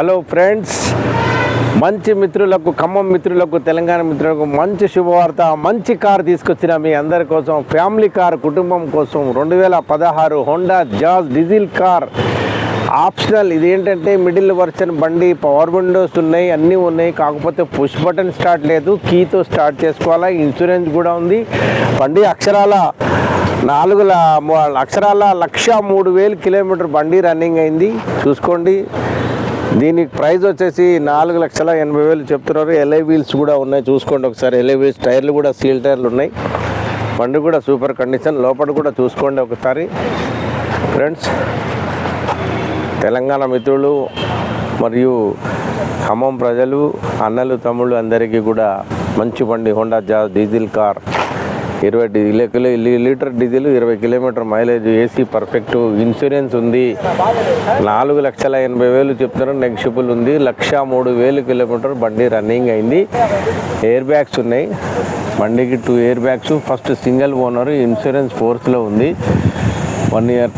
Hello friends మంచి మిత్రులకు ఖమ్మం మిత్రులకు తెలంగాణ మిత్రులకు మంచి శుభవార్త మంచి కార్ తీసుకొచ్చిన మీ అందరి కోసం ఫ్యామిలీ కార్ కుటుంబం కోసం రెండు వేల పదహారు Honda Jazz diesel car. Optional ఇది ఏంటంటే మిడిల్ వర్షన్ బండి పవర్ విండోస్ ఉన్నాయి అన్నీ ఉన్నాయి. కాకపోతే పుష్ బటన్ స్టార్ట్ లేదు కీతో స్టార్ట్ చేసుకోవాలా ఇన్సూరెన్స్ కూడా ఉంది. బండి అక్షరాల నాలుగు అక్షరాల లక్ష మూడు వేలు కిలోమీటర్ బండి రన్నింగ్ అయింది. చూసుకోండి. దీనికి ప్రైస్ వచ్చేసి నాలుగు లక్షల ఎనభై వేలు చెప్తున్నారు. ఎల్ఐ వీల్స్ కూడా ఉన్నాయి. చూసుకోండి ఒకసారి. ఎల్ఐ వీల్స్ టైర్లు కూడా సీల్ టైర్లు ఉన్నాయి. బండి కూడా సూపర్ కండిషన్. లోపల కూడా చూసుకోండి ఒకసారి. ఫ్రెండ్స్ తెలంగాణ మిత్రులు మరియు ఖమ్మం ప్రజలు అన్నలు తమ్ముళ్ళు అందరికీ కూడా మంచి బండి హోండా జాజ్ డీజిల్ కార్ ఇరవై కిలో లీటర్ డీజిల్ ఇరవై kilometre mileage AC perfect insurance ఉంది. నాలుగు లక్షల ఎనభై వేలు చెప్తున్నారు. నెగ్షిబుల్ ఉంది. లక్ష మూడు వేలు కిలోమీటర్ బండి రన్నింగ్ అయింది. ఎయిర్ బ్యాగ్స్ ఉన్నాయి. బండికి two air bags. First single owner insurance ఫోర్స్లో ఉంది. వన్ ఇయర్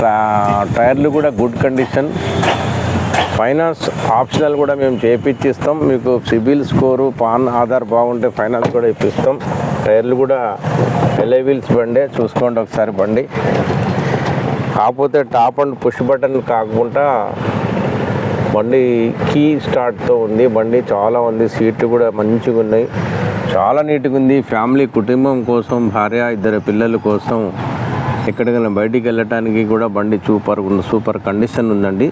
టైర్లు కూడా గుడ్ కండిషన్. ఫైనాన్స్ ఆప్షనల్ కూడా మేము చేపించిస్తాం మీకు సిబిల్ స్కోరు పాన్ ఆధార్ బాగుంటే ఫైనాన్స్ కూడా ఇప్పిస్తాం. టైర్లు కూడా ఎల్ఐ వీల్స్ బండే చూసుకోండి ఒకసారి బండి. కాకపోతే టాప్ అండ్ పుష్ బటన్ కాకుండా బండి కీ స్టార్ట్తో ఉంది. బండి చాలా ఉంది. సీట్లు కూడా మంచిగా ఉన్నాయి. చాలా నీట్గా ఉంది. ఫ్యామిలీ కుటుంబం కోసం భార్య ఇద్దరు పిల్లల కోసం ఎక్కడికైనా బయటికి వెళ్ళటానికి కూడా బండి సూపర్ ఉంది సూపర్ కండిషన్ ఉందండి.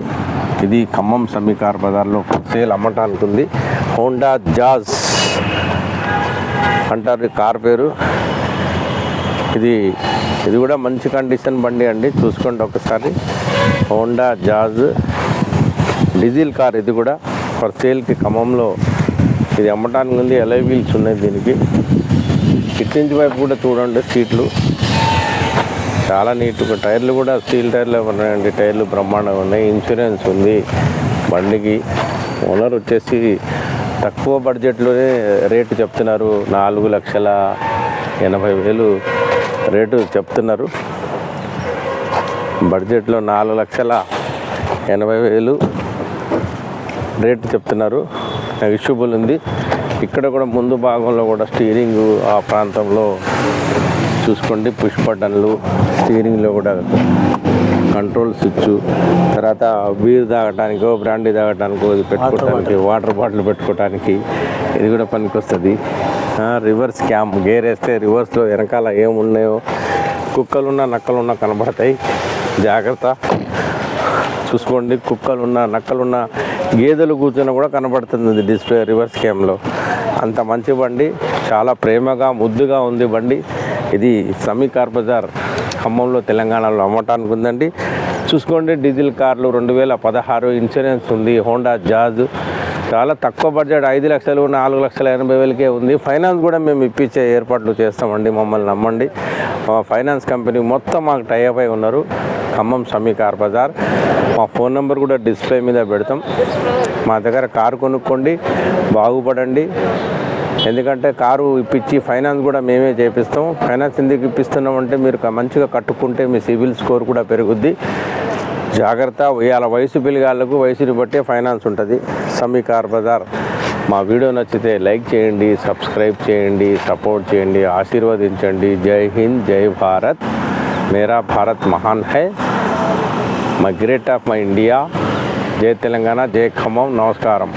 ఇది ఖమ్మం సమీకార్ బజార్లో సేల్ అమ్మటానికి ఉంది. హోండా జాజ్ అంటారు. కార్ పేరు. ఇది ఇది కూడా మంచి కండిషన్ బండి అండి. చూసుకోండి ఒకసారి. హోండా జాజ్ డీజిల్ కార్ ఇది కూడా. ఫర్ సేల్కి ఖమ్మంలో ఇది అమ్మటానికి ఉంది ఎలై వీల్స్ ఉన్నాయి దీనికి. కిట్టించి వైపు కూడా చూడండి సీట్లు. చాలా నీట్గా టైర్లు కూడా స్టీల్ టైర్లు ఉన్నాయండి? టైర్లు బ్రహ్మాండంగా ఉన్నాయి. ఇన్సూరెన్స్ ఉంది బండికి. ఓనర్ వచ్చేసి తక్కువ బడ్జెట్లోనే రేటు చెప్తున్నారు. నాలుగు లక్షల ఎనభై వేలు. రేటు చెప్తున్నారు. బడ్జెట్లో నాలుగు లక్షల ఎనభై వేలు రేటు చెప్తున్నారు. నెగిషియబుల్ ఉంది. ఇక్కడ కూడా ముందు భాగంలో కూడా స్టీరింగ్ ఆ ప్రాంతంలో చూసుకోండి. పుష్ బటన్లు స్టీరింగ్లో కూడా కంట్రోల్ స్విచ్ తర్వాత బీర్ తాగటానికో బ్రాండీ తాగటానికో ఇది పెట్టుకోవడానికి వాటర్ బాటిల్ పెట్టుకోవడానికి ఇది కూడా పనికొస్తుంది. రివర్స్ క్యాంప్ గేర్ వేస్తే రివర్స్లో వెనకాల ఏమున్నాయో కుక్కలున్నా నక్కలున్నా కనబడతాయి. జాగ్రత్త. చూసుకోండి కుక్కలున్న నక్కలున్న గేదెలు కూర్చున్న కూడా కనబడుతుంది డిస్ప్లే రివర్స్ క్యామ్లో అంత మంచి బండి చాలా ప్రేమగా ముద్దుగా ఉంది బండి. ఇది సమీకార్ బజార్ ఖమ్మంలో తెలంగాణలో అమ్మటానికి ఉందండి. చూసుకోండి డీజిల్ కార్లు రెండు వేల పదహారు ఇన్సూరెన్స్ ఉంది హోండా జాజ్. చాలా తక్కువ బడ్జెట్ ఐదు లక్షలు నాలుగు లక్షల ఎనభై వేలకే ఉంది. ఫైనాన్స్ కూడా మేము ఇప్పించే ఏర్పాట్లు చేస్తామండి మమ్మల్ని నమ్మండి. మా ఫైనాన్స్ కంపెనీ మొత్తం మాకు టైఅప్ అయి ఉన్నారు. ఖమ్మం సమీకార్ బజార్. మా ఫోన్ నెంబర్ కూడా డిస్ప్లే మీద పెడతాం. మా దగ్గర కారు కొనుక్కోండి బాగుపడండి. ఎందుకంటే కారు ఇప్పించి ఫైనాన్స్ కూడా మేమే చేపిస్తాం. ఫైనాన్స్ ఎందుకు ఇప్పిస్తున్నామంటే మీరు మంచిగా కట్టుకుంటే మీ సిబిల్ స్కోర్ కూడా పెరుగుద్ది. జాగ్రత్త. ఇవాళ వయసు పిల్లగాళ్ళకు వయసుని బట్టే ఫైనాన్స్ ఉంటుంది. సమీకార్ బజార్. మా వీడియో నచ్చితే లైక్ చేయండి సబ్స్క్రైబ్ చేయండి సపోర్ట్ చేయండి ఆశీర్వదించండి. జై హింద్ జై భారత్. మేరా భారత్ మహాన్ high. My great of my India. జై తెలంగాణ జై ఖమ్మం. నమస్కారం.